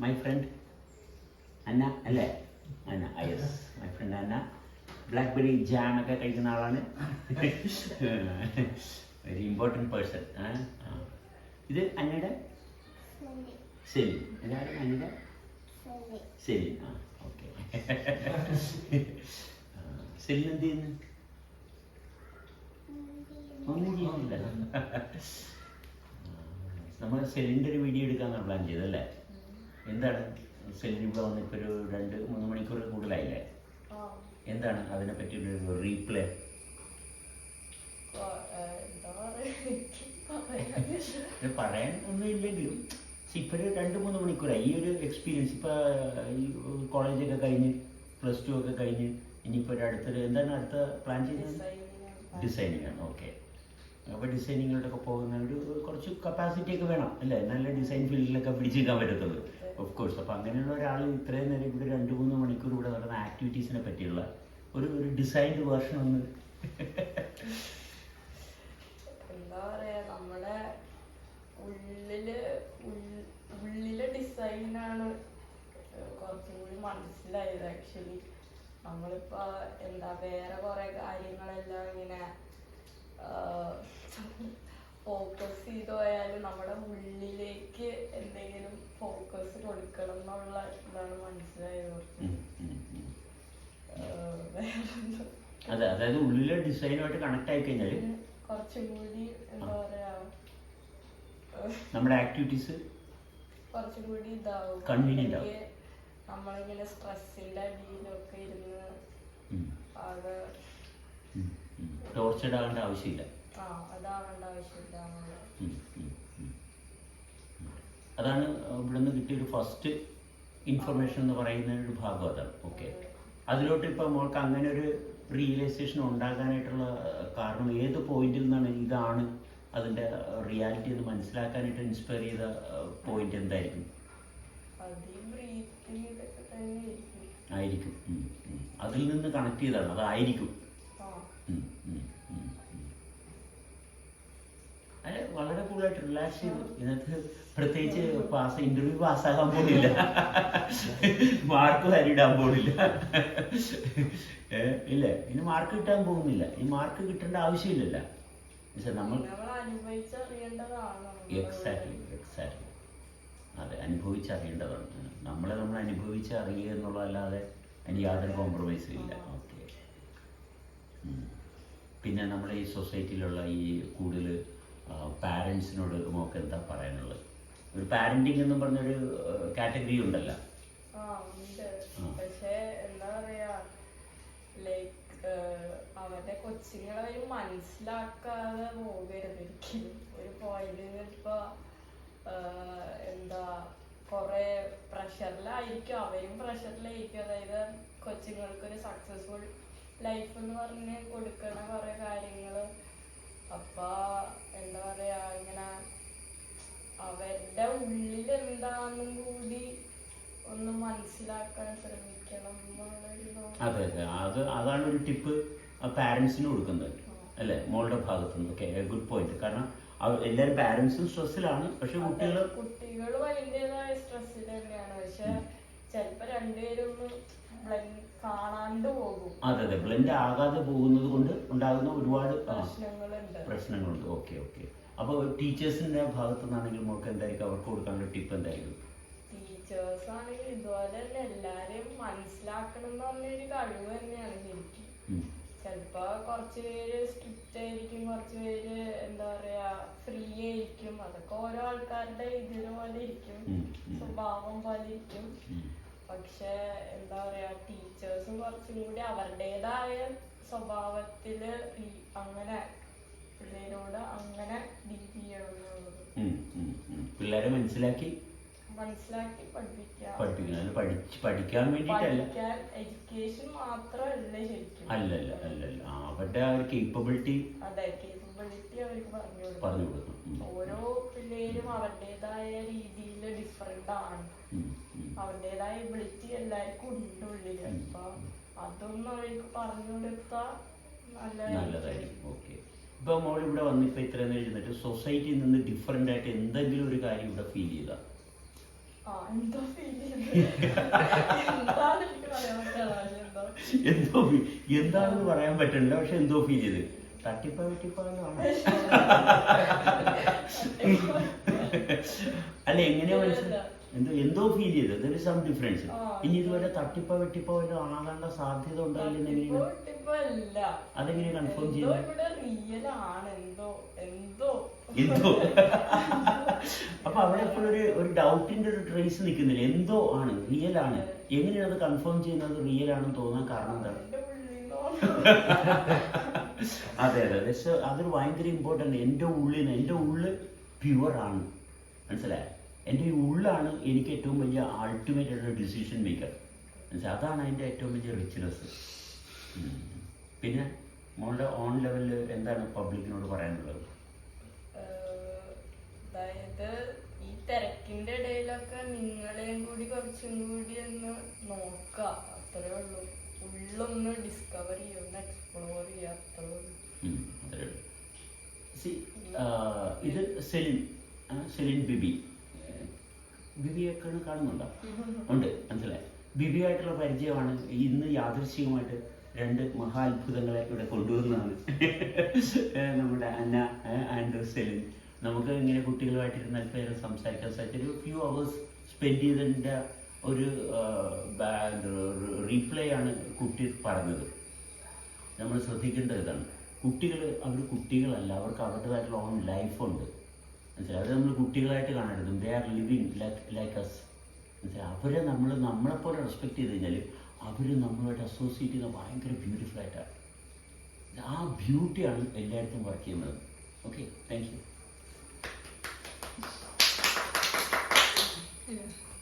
My friend അന്ന അല്ലേ? Anna yes my friend Anna blackberry jam ഒക്കെ കഴിക്കുന്ന ആളാണ്. വെരി ഇമ്പോർട്ടന്റ് പേഴ്സൺ ഇത് അന്നയുടെ? സെലി ഇതാണ് അന്നയുടെ? സെലി ആ ഓക്കെ സെലിന് എന്ത് ചെയ്യുന്നു? ഒന്നും ചെയ്യുന്നില്ല നമ്മൾ സെലിന്റെ ഒരു വീഡിയോ എടുക്കാമെന്നാണ് പ്ലാൻ ചെയ്തല്ലേ എന്താണ് സെല്ലിന് ഇവിടെ വന്ന് ഇപ്പോൾ ഒരു രണ്ട് മൂന്ന് മണിക്കൂർ കൂടുതലായില്ലേ? എന്താണ് അതിനെ പറ്റി ഒരു റീപ്ലേ? പറയാൻ ഒന്നും ഇല്ലെങ്കിലും ഇപ്പൊ രണ്ട് മൂന്ന് മണിക്കൂറായി. ഈ ഒരു എക്സ്പീരിയൻസ് ഇപ്പോൾ ഈ കോളേജൊക്കെ കഴിഞ്ഞ് പ്ലസ് ടു ഒക്കെ കഴിഞ്ഞ് ഇനിയിപ്പോൾ ഒരു അടുത്തൊരു എന്താണ് അടുത്ത പ്ലാൻ ചെയ്യുന്നത്? ഡിസൈനിങ് ആണ് ഓക്കെ അപ്പോൾ ഡിസൈനിങ്ങിലോട്ടൊക്കെ പോകുന്ന ഒരു കുറച്ച് കപ്പാസിറ്റി ഒക്കെ വേണം അല്ലേ? നല്ല ഡിസൈൻ ഫീൽഡിലൊക്കെ പിടിച്ചേക്കാൻ പറ്റത്തുള്ളൂ. ഓഫ് കോഴ്സ് അപ്പോൾ അങ്ങനെയുള്ള ഒരാൾ ഇത്രയും നേരം ഇവിടെ രണ്ട് മൂന്ന് മണിക്കൂർ ഇവിടെ നടന്ന ആക്ടിവിറ്റീസിനെ പറ്റിയുള്ള ഒരു ഒരു ഡിസൈൻഡ് വേർഷൻ ഒന്ന്. എന്താ പറയാ നമ്മുടെ ഉള്ളിൽ ഉള്ളിലെ ഡിസൈനാണ് കുറച്ചും കൂടി മനസ്സിലായത് ആക്ച്വലി നമ്മളിപ്പോ എന്താ വേറെ കുറെ കാര്യങ്ങളെല്ലാം ഇങ്ങനെ ഫോക്കസ് ചെയ്ത് നമ്മുടെ ഉള്ളിലേക്ക് എന്തെങ്കിലും ഫോക്കസ് കൊടുക്കണം എന്നുള്ള ഇതാണ് മനസ്സിലായത് അതെ അതായത് ഉള്ളിലെ ഡിസൈനുമായിട്ട് കണക്ട് ആയി കഴിഞ്ഞാൽ കുറച്ചും കൂടി എന്താ പറയാ നമ്മുടെ ആക്ടിവിറ്റീസ് കുറച്ചും കൂടി ഇതാവും. കൺവീനിയന്റ് ആവും. നമ്മളിങ്ങനെ സ്ട്രെസ്സിന്റെ അടിയിലൊക്കെ ഇരുന്ന് ആകെ ടോർച്ചഡ് ആകേണ്ട ആവശ്യമില്ല. അതാണ് ഇവിടുന്ന് നിന്ന് കിട്ടിയ ഒരു ഫസ്റ്റ് ഇൻഫർമേഷൻ എന്ന് പറയുന്ന ഒരു ഭാഗം അതാണ് ഓക്കെ അതിലോട്ട് ഇപ്പോൾ മോൾക്ക് അങ്ങനെ ഒരു റിയലൈസേഷൻ ഉണ്ടാകാനായിട്ടുള്ള കാരണം ഏത് പോയിന്റിൽ നിന്നാണ് ഇതാണ് അതിന്റെ റിയാലിറ്റി എന്ന് മനസ്സിലാക്കാനായിട്ട് ഇൻസ്പയർ ചെയ്ത പോയിന്റ് എന്തായിരിക്കും? ആയിരിക്കും. അതിൽ നിന്ന് കണക്ട് ചെയ്താണ്. അതായിരിക്കും. കൂളായിട്ട് റിലാക്സ് ചെയ്തു. ഇതിനകത്ത് പ്രത്യേകിച്ച് പാസ് ഇന്റർവ്യൂ പാസ്സാകാൻ പോണില്ല. മാർക്ക് വരിടാൻ പോണില്ല. ഏ, ഇല്ല. ഇനി മാർക്ക് കിട്ടാൻ പോകുന്നില്ല. ഈ മാർക്ക് കിട്ടേണ്ട ആവശ്യമില്ലല്ല. നമ്മൾ. എക്സാക്ട്ലി എക്സാക്ട്ലി അതെ അനുഭവിച്ചറിയേണ്ടതാണ്. നമ്മളെ നമ്മൾ അനുഭവിച്ച് അറിയുക എന്നുള്ളതല്ലാതെ അതിന് യാതൊരു കോംപ്രമൈസും ഇല്ല. ഓക്കെ പിന്നെ നമ്മുടെ ഈ സൊസൈറ്റിയിലുള്ള ഈ കൂടുതൽ പാരൻസിനോട് നമുക്ക് എന്താ പറയാനുള്ളത്? ഒരു പാരന്റിങ് എന്ന് പറഞ്ഞൊരു കാറ്റഗറി ഉണ്ടല്ലോ. പക്ഷേ. എന്താ പറയാ ലൈക്ക് അവരുടെ കൊച്ചുങ്ങളെ ഒരു മനസ്സിലാക്കാതെ പോകരുത് ഒരിക്കലും. ഒരു പോയിന്റിൽ ഇപ്പൊ എന്താ കൊറേ പ്രഷറിലായിരിക്കും അവരും പ്രഷറിലായിരിക്കും അതായത് കൊച്ചുങ്ങൾക്ക് ഒരു സക്സസ്ഫുൾ ലൈഫ് എന്ന് പറഞ്ഞ് കൊടുക്കണ കുറെ കാര്യങ്ങൾ. അപ്പൊ എന്താ പറയാ ഇങ്ങനെ അവരുടെ ഉള്ളിൽ എന്താണെന്നും കൂടി ഒന്ന് മനസ്സിലാക്കാൻ ശ്രമിക്കണം. അതെ അതെ. അത് അതാണ് ഒരു ടിപ്പ് പാരൻസിന് കൊടുക്കുന്നത്. അല്ലേ? മോളുടെ ഭാഗത്തു നിന്ന്. ഓക്കെ ഗുഡ് പോയിന്റ് കാരണം എല്ലാരും എല്ലാവരും പാരൻസും സ്ട്രെസ്സിലാണ് പക്ഷെ കുട്ടികൾ കുട്ടികൾ അതിന്റെതായ സ്ട്രെസ്സിൽ തന്നെയാണ്. പക്ഷെ ചിലപ്പോ രണ്ടുപേരും ഒന്ന് കാണാണ്ട് പോകും. അതെ അതെ. ബ്ലെൻഡ് ആകാതെ പോകുന്നത് കൊണ്ട് ഉണ്ടാകുന്ന ഒരുപാട് പ്രശ്നങ്ങളുണ്ട്. പ്രശ്നങ്ങളുണ്ട്. Okay okay. അപ്പോൾ ടീച്ചേഴ്സിന്റെ ഭാഗത്തു നിന്നാണെങ്കിൽ നമുക്ക് എന്തായിരിക്കും? അവർക്ക് കൊടുക്കാനുള്ള ടിപ്പ് എന്തായിരിക്കും? ടീച്ചേഴ്സ് ആണെങ്കിൽ ഇതുപോലെ തന്നെ എല്ലാരെയും മനസ്സിലാക്കണം എന്ന് പറഞ്ഞൊരു കഴിവ് തന്നെയാണ് ശരിക്കും. ചിലപ്പോ കുറച്ച് പേര് സ്ട്രിക്റ്റ് ആയിരിക്കും കുറച്ച് പേര് എന്താ പറയാ ഫ്രീ ആയിരിക്കും. അതൊക്കെ ഓരോ ആൾക്കാരുടെ ഇതിന് പോലെ ഇരിക്കും. സ്വഭാവം പോലെ ഇരിക്കും. പക്ഷെ എന്താ പറയാ ടീച്ചേഴ്സും കുറച്ചും കൂടി അവരുടേതായ സ്വഭാവത്തിൽ ഈ അങ്ങനെ പിള്ളേരോട് അങ്ങനെ ഡീൽ ചെയ്യണം എന്നുള്ളത് ഉം, ഉം, ഉം. പിള്ളേരെ മനസ്സിലാക്കി? മനസ്സിലാക്കി പഠിപ്പിക്കുക പഠിപ്പിക്കണം. പഠിച്ച് പഠിക്കാൻ വേണ്ടിയിട്ടല്ല. എഡ്യൂക്കേഷൻ മാത്രമല്ല ശരിക്കും. അല്ലല്ല അല്ലല്ല. ആ, അവരുടെ ആ ഒരു കേപ്പബിലിറ്റി അതെ കേപ്പബിലിറ്റി അവർക്ക് പറഞ്ഞു കൊടുക്കണം ഓരോ പിള്ളേരും അവരുടേതായ രീതിയിൽ ഡിഫറെന്റ് ആണ്. അവരുടേതായ എബിലിറ്റി എല്ലാവർക്കും ഉണ്ട് ഉള്ളിൽ. അപ്പൊ അതൊന്നും അവർക്ക് പറഞ്ഞു കൊടുത്താ നല്ലതായിരിക്കും. ഓക്കെ ഇപ്പൊ മോൾ ഇവിടെ വന്ന് ഇപ്പൊ ഇത്ര നേരം ഇരുന്നിട്ട് സൊസൈറ്റിയിൽ നിന്ന് ഡിഫറെന്റ് ആയിട്ട് എന്തെങ്കിലും ഒരു കാര്യം ഇവിടെ ഫീൽ ചെയ്താ? എന്തോ എന്താണെന്ന് പറയാൻ പറ്റണ്ട പക്ഷെ എന്തോ ഫീൽ ചെയ്ത്. തട്ടിപ്പ വെട്ടിപ്പാണ് അല്ല എങ്ങനെയാ മനസ്സിലായി എന്തോ എന്തോ ഫീൽ ചെയ്ത്. There is some difference. ഇനി ഇതുപോലെ തട്ടിപ്പോ വെട്ടിപ്പോ വല്ല ആകാനുള്ള സാധ്യത ഉണ്ടായില്ലെന്ന് എങ്ങനെയാണ്? ഇപ്പൊ അല്ല അതെങ്ങനെ കൺഫേം ചെയ്തു എന്തോ അപ്പൊ അവിടെ എപ്പോഴും ഒരു ഒരു ഡൗട്ടിന്റെ ഒരു ട്രേസ് നിൽക്കുന്നില്ല. എന്തോ ആണ് റിയൽ ആണ്. എങ്ങനെയാണ് അത് കൺഫേം ചെയ്യുന്നത്? റിയൽ ആണെന്ന് തോന്നാൻ കാരണം എന്താണ്? അതെ അതെ. അതൊരു ഭയങ്കര ഇമ്പോർട്ടന്റ് എന്റെ ഉള്ളിൽ നിന്ന് എന്റെ ഉള്ളിൽ പ്യുവർ ആണ്. മനസ്സിലായോ? എന്റെ ഉള്ളാണ് എനിക്ക് ഏറ്റവും വലിയ അൾട്ടിമേറ്റ് ആയിട്ടുള്ള ഡിസിഷൻ മേക്കർ മനസ്സിലായി അതാണ് അതിന്റെ ഏറ്റവും വലിയ റിച്ച്നെസ് പിന്നെ മോളുടെ ഓൺ ലെവലിൽ എന്താണ് പബ്ലിക്കിനോട് പറയാനുള്ളത്? അതായത് ഈ തിരക്കിന്റെ ഇടയിലൊക്കെ നിങ്ങളെയും കൂടി കുറച്ചും കൂടി ഒന്ന് നോക്കുക അത്രേ ഉള്ളൂ. ഉള്ളൊന്ന് ഡിസ്കവർ ചെയ്യുക ഒന്ന് എക്സ്പ്ലോർ ചെയ്യുക അത്രേ ഉള്ളൂ. ഇത് സെലിൻ സെലിൻ ബിബി. ബിബിയൊക്കെ കാണുന്നുണ്ടോ? ഉണ്ട്. മനസ്സിലായി? ബിബിയായിട്ടുള്ള പരിചയമാണ് ഇന്ന് യാദൃശ്ചികമായിട്ട് രണ്ട് മഹാ അത്ഭുതങ്ങളെ ഇവിടെ കൊണ്ടുവന്നതാണ് നമ്മുടെ അന്ന ആൻഡ്രസ് സെലിൻ. നമുക്ക് ഇങ്ങനെ കുട്ടികളുമായിട്ടിരുന്ന് അല്പനേരം സംസാരിക്കാൻ സാധിച്ചു ഒരു ഫ്യൂ അവേഴ്സ് സ്പെൻഡ് ചെയ്തതിന്റെ ഒരു റീപ്ലേ ആണ് കുട്ടി പറഞ്ഞത്. നമ്മൾ ശ്രദ്ധിക്കേണ്ട ഇതാണ്. കുട്ടികൾ അവർ കുട്ടികളല്ല. അവർക്ക് അവരുടേതായിട്ടുള്ള ഓൺ ലൈഫുണ്ട് മനസ്സിലായി? അത് നമ്മൾ കുട്ടികളായിട്ട് കാണരുത്. They are living like like us മനസ്സിലായി? അവരെ നമ്മൾ നമ്മളെപ്പോലെ റെസ്പെക്ട് ചെയ്ത് കഴിഞ്ഞാൽ അവർ നമ്മളുമായിട്ട് അസോസിയേറ്റ് ചെയ്യുന്ന ഭയങ്കര ബ്യൂട്ടിഫുൾ ആയിട്ടാണ് ആ ബ്യൂട്ടിയാണ് എല്ലായിടത്തും വർക്ക് ചെയ്യുന്നത്. Okay thank you